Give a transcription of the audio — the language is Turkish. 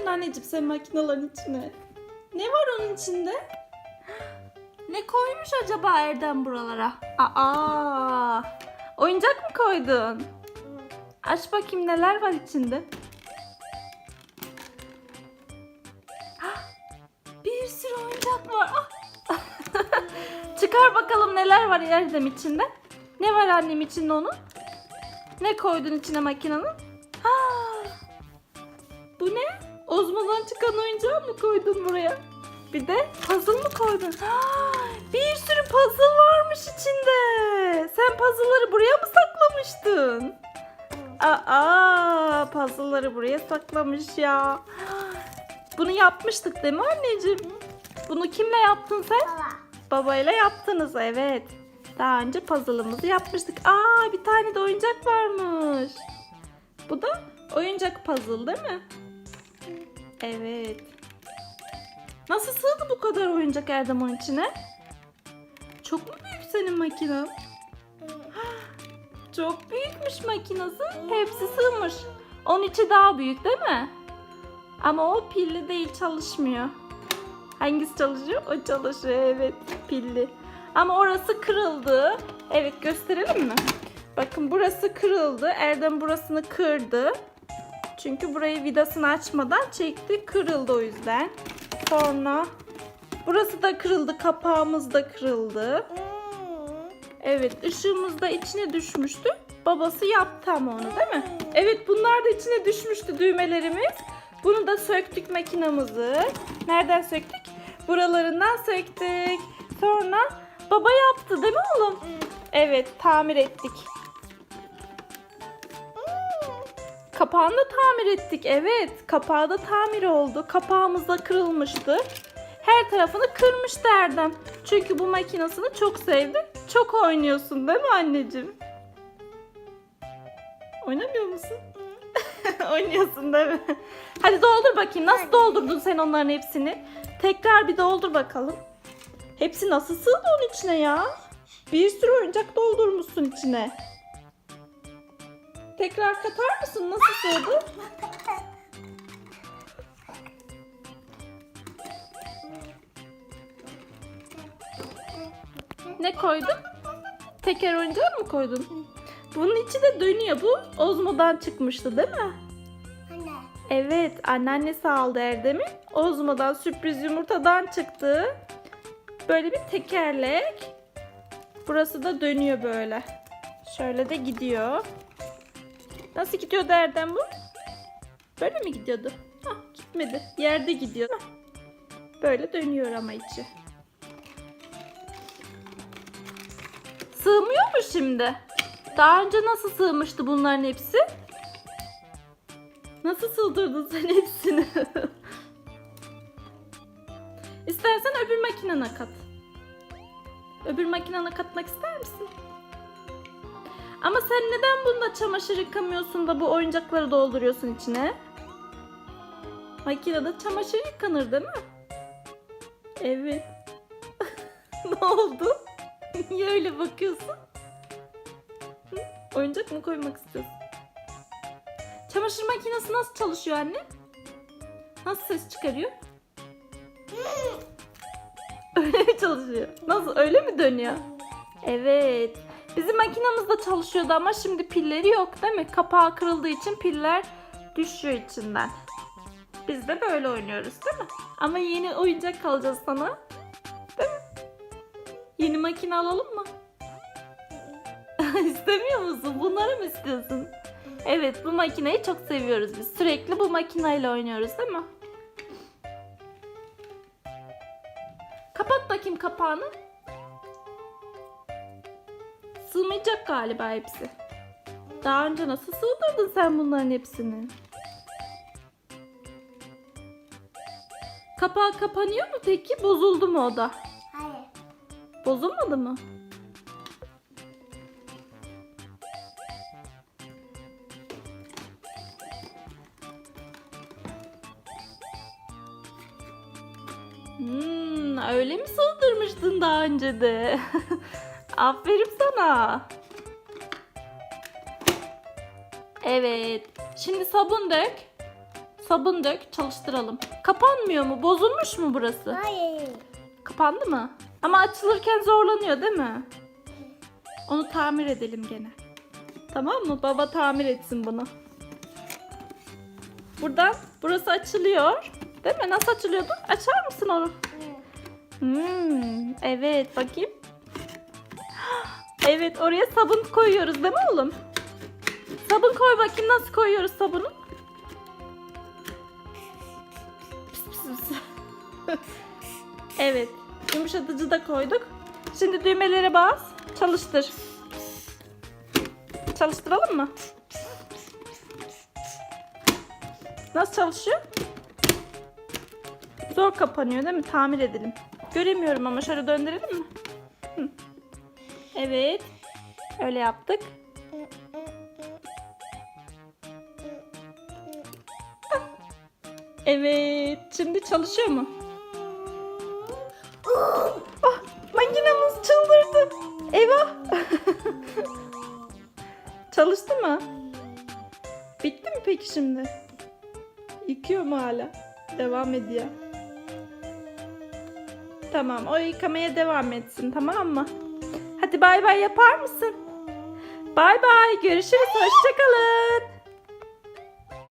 bakayım anneciğim sen makinaların içine. Ne var onun içinde? Ne koymuş acaba Erdem buralara? Aa, oyuncak mı koydun? Aç bakayım neler var içinde. Bir sürü oyuncak var. Ah. Çıkar bakalım neler var Erdem içinde. Ne var annem içinde onun? Ne koydun içine makinenin? Ha, bu ne? Ozmadan çıkan oyuncağı mı koydun buraya? Bir de puzzle mı koydun? Bir sürü puzzle varmış içinde. Sen puzzle'ları buraya mı saklamıştın? Aa, puzzle'ları buraya saklamış ya. Bunu yapmıştık değil mi anneciğim? Bunu kimle yaptın sen? Baba. Babayla yaptınız evet. Daha önce puzzle'ımızı yapmıştık. Aa bir tane de oyuncak varmış. Bu da oyuncak puzzle değil mi? Evet. Nasıl sığdı bu kadar oyuncak Erdem onun içine? Çok mu büyük senin makinen? Çok büyükmüş makinası. Hepsi sığmış. Onun içi daha büyük değil mi? Ama o pilli değil çalışmıyor. Hangisi çalışıyor? O çalışıyor evet pilli. Ama orası kırıldı. Evet gösterelim mi? Bakın burası kırıldı. Erdem burasını kırdı. Çünkü burayı vidasını açmadan çekti. Kırıldı o yüzden. Sonra burası da kırıldı. Kapağımız da kırıldı. Evet ışığımız da içine düşmüştü. Babası yaptı ama onu değil mi? Evet bunlar da içine düşmüştü düğmelerimiz. Bunu da söktük makinamızı. Nereden söktük? Buralarından söktük. Sonra baba yaptı değil mi oğlum? Evet tamir ettik. Kapağını da tamir ettik. Evet kapağı da tamir oldu. Kapağımız da kırılmıştı. Her tarafını kırmıştı Erdem. Çünkü bu makinesini çok sevdi. Çok oynuyorsun değil mi anneciğim? Oynamıyor musun? Oynuyorsun değil mi? Hadi doldur bakayım. Nasıl doldurdun sen onların hepsini? Tekrar bir doldur bakalım. Hepsi nasıl sığdı onun içine ya? Bir sürü oyuncak doldurmuşsun içine. Tekrar katar mısın? Nasıl sığdı? Ne koydun? Teker oyuncağı mı koydun? Bunun içi de dönüyor. Bu Ozmo'dan çıkmıştı değil mi? Anne. Evet, anneannesi aldı Erdem'i. Ozmo'dan sürpriz yumurtadan çıktı. Böyle bir tekerlek. Burası da dönüyor böyle. Şöyle de gidiyor. Nasıl gidiyordu Erdem bu? Böyle mi gidiyordu? Hah, gitmedi. Yerde gidiyor. Hah. Böyle dönüyor ama içi. Sığmıyor mu şimdi? Daha önce nasıl sığmıştı bunların hepsi? Nasıl sığdırdın sen hepsini? İstersen öbür makinene kat. Öbür makinene katmak ister misin? Ama sen neden bunda çamaşır yıkamıyorsun da bu oyuncakları dolduruyorsun içine? Makinede çamaşır yıkanır değil mi? Evet. ne oldu? Niye öyle bakıyorsun? Hı? Oyuncak mı koymak istiyorsun? Çamaşır makinesi nasıl çalışıyor anne? Nasıl ses çıkarıyor? Öyle mi çalışıyor? Nasıl? Öyle mi dönüyor? Evet. Bizim makinamız da çalışıyordu ama şimdi pilleri yok değil mi? Kapağı kırıldığı için piller düşüyor içinden. Biz de böyle oynuyoruz değil mi? Ama yeni oyuncak alacağız sana. Değil mi? Yeni makine alalım mı? İstemiyor musun? Bunları mı istiyorsun? Evet bu makineyi çok seviyoruz biz. Sürekli bu makineyle oynuyoruz değil mi? Kapat bakayım kapağını. Sığmayacak galiba hepsi. Daha önce nasıl sığdırdın sen bunların hepsini? Kapağı kapanıyor mu peki? Bozuldu mu o da? Hayır. Bozulmadı mı? Hmm, öyle mi sığdırmıştın daha önce de? Aferin sana. Evet. Şimdi sabun dök. sabun dök çalıştıralım. Kapanmıyor mu? Bozulmuş mu burası? Hayır. Kapandı mı? Ama açılırken zorlanıyor değil mi? Onu tamir edelim gene. Tamam mı? Baba tamir etsin bunu. Buradan burası açılıyor. Değil mi? Nasıl açılıyordu? Açar mısın onu? Hmm, evet bakayım. Evet oraya sabun koyuyoruz değil mi oğlum? Sabun koy bakayım nasıl koyuyoruz sabunu? Pıs pıs pıs. evet yumuşatıcı da koyduk. Şimdi düğmelere bas. Çalıştır. Çalıştıralım mı? Nasıl çalışıyor? Zor kapanıyor değil mi? Tamir edelim. Göremiyorum ama şöyle döndürelim mi? Evet. Öyle yaptık. Evet. Şimdi çalışıyor mu? Ah, makinemiz çıldırdı. Eyvah. Çalıştı mı? Bitti mi peki şimdi? Yıkıyor mu hala? Devam ediyor. Tamam o yıkamaya devam etsin tamam mı? Hadi bay bay yapar mısın? Bay bay görüşürüz hoşçakalın.